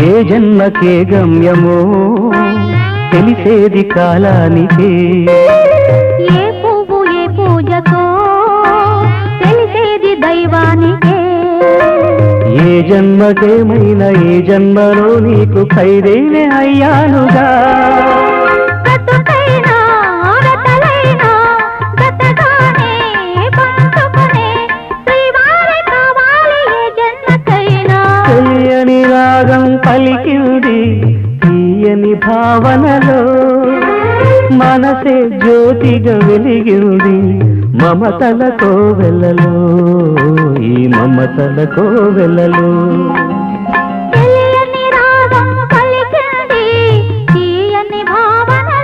జన్మకే గమ్యమో తెలిసేది కాలానికే. ఏ పువ్వు ఏ పూజతో తెలిసేది దైవానికే. ఏ జన్మకేమైనా ఏ జన్మలో నీకు ఖైరేనే అయ్యానుగా. పలికింది తీయని భావనలో మనసే జ్యోతిగా వెలిగింది మమతల కోవెలలో ఈ మమతల కోవెలలో